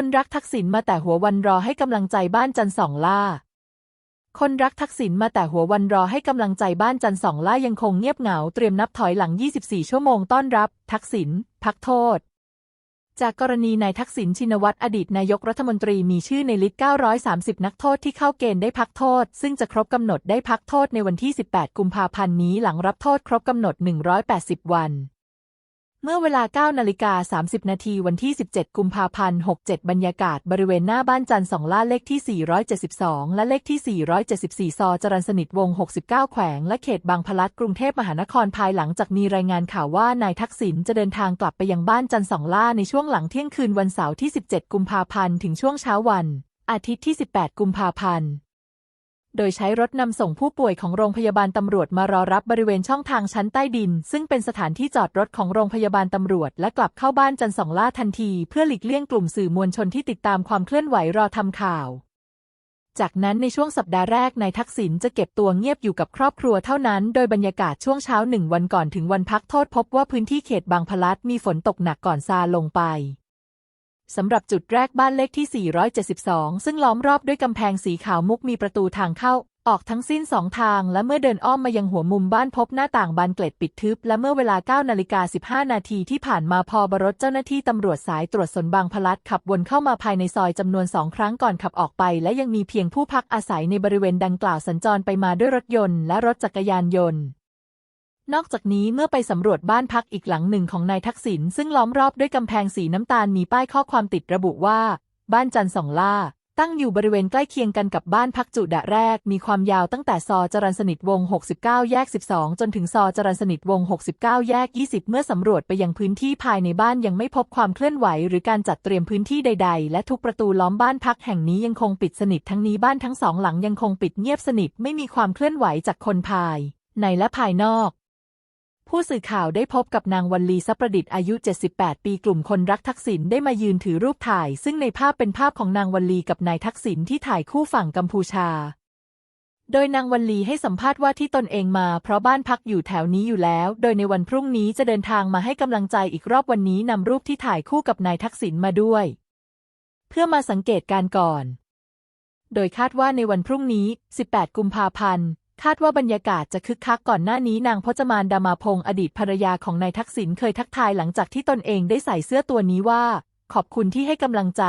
คนรักทักษิณมาแต่หัววันรอให้กำลังใจบ้านจันสองล่า คนรักทักษิณมาแต่หัววันรอให้กำลังใจบ้านจันสองล่ายังคงเงียบเหงาเตรียมนับถอยหลัง 24 ชั่วโมงต้อนรับ ทักษิณพักโทษ จากกรณีนายทักษิณชินวัตรอดีตนายกรัฐมนตรีมีชื่อในลิสต์ 930 นักโทษที่เข้าเกณฑ์ได้พักโทษ ซึ่งจะครบกำหนดได้พักโทษในวันที่ 18 กุมภาพันธ์นี้หลังรับโทษครบกำหนด 180 วัน เมื่อเวลา9นาฬิกา30 นาทีวันที่ 17 กุมภาพันธ์ 67 บรรยากาศบริเวณหน้าบ้านจันทร์สองล่าเลขที่ 472 และเลขที่ 474 ซอจรัญสนิทวง 69 แขวง และเขตบางพลัดกรุงเทพมหานครภายหลังจากมีรายงานข่าวว่านายทักษิณจะเดินทางกลับไปยังบ้านจันทร์สองล่าในช่วงหลังเที่ยงคืนวันเสาร์ที่ 17 กุมภาพันธ์ ถึงช่วงเช้าวัน อาทิตย์ที่ 18 กุมภาพันธ์ โดยใช้รถนำส่งผู้ป่วยของโรงพยาบาลตำรวจมารอรับบริเวณช่องทางชั้นใต้ดิน ซึ่งเป็นสถานที่จอดรถของโรงพยาบาลตำรวจ และกลับเข้าบ้านจันสองล่าทันที เพื่อหลีกเลี่ยงกลุ่มสื่อมวลชนที่ติดตามความเคลื่อนไหวรอทำข่าว จากนั้นในช่วงสัปดาห์แรกนายทักษิณจะเก็บตัวเงียบอยู่กับครอบครัวเท่านั้น โดยบรรยากาศช่วงเช้าหนึ่งวันก่อนถึงวันพักโทษพบว่าพื้นที่เขตบางพลัดมีฝนตกหนักก่อนซาลงไป สำหรับจุดแรกบ้านเลขที่ 472 ซึ่งล้อมรอบด้วยกำแพงสีขาวมุกมีประตูทางเข้า ออกทั้งสิ้นสองทาง และเมื่อเดินอ้อมมายังหัวมุมบ้านพบหน้าต่างบานเกล็ดปิดทึบ และเมื่อเวลา9นาฬิกา15 นาทีที่ผ่านมาพอบรถเจ้าหน้าที่ตำรวจสายตรวจสนบางพลัดขับวนเข้ามาภายในซอยจำนวนสองครั้งก่อนขับออกไป และยังมีเพียงผู้พักอาศัยในบริเวณดังกล่าวสัญจรไปมาด้วยรถยนต์และรถจักรยานยนต์ นอกจากนี้เมื่อไปสำรวจบ้านพักอีกหลังหนึ่งของนายทักษิณซึ่งล้อมรอบด้วยกำแพงสีน้ำตาลมีป้ายข้อความติดระบุว่า บ้านจันทร์สองล่า ตั้งอยู่บริเวณใกล้เคียงกันกับบ้านพักจุดะแรก มีความยาวตั้งแต่ซอจรัญสนิทวง 69 แยก 12 จนถึงซอจรัญสนิทวง 69 แยก 20 เมื่อสำรวจไปยังพื้นที่ภายในบ้านยังไม่พบความเคลื่อนไหว หรือการจัดเตรียมพื้นที่ใด ๆ และทุกประตูล้อมบ้านพักแห่งนี้ยังคงปิดสนิททั้งนี้บ้านทั้งสองหลังยังคงปิดเงียบสนิทไม่มีความเคลื่อนไหวจากคนภายในและภายนอก ผู้สื่อข่าวได้พบกับนางวัลลีซัประดิษฐ์อายุ 78 ปีกลุ่มคนรักทักษิณได้มายืนถือรูปถ่าย ซึ่งในภาพเป็นภาพของนางวัลลีกับนายทักษิณที่ถ่ายคู่ฝั่งกัมพูชา โดยนางวัลลีให้สัมภาษณ์ว่าที่ตนเองมา เพราะบ้านพักอยู่แถวนี้อยู่แล้ว โดยในวันพรุ่งนี้จะเดินทางมาให้กำลังใจอีกรอบวันนี้นำรูปที่ถ่ายคู่กับนายทักษิณมาด้วย เพื่อมาสังเกตการณ์ก่อน โดยคาดว่าในวันพรุ่งนี้ 18 กุมภาพันธ์ คาดว่าบรรยากาศจะคึกคักก่อนหน้านี้นางพจมานดามาพงศ์อดีตภรรยาของนายทักษิณเคยทักทายหลังจากที่ตนเองได้ใส่เสื้อตัวนี้ว่า ขอบคุณที่ให้กำลังใจ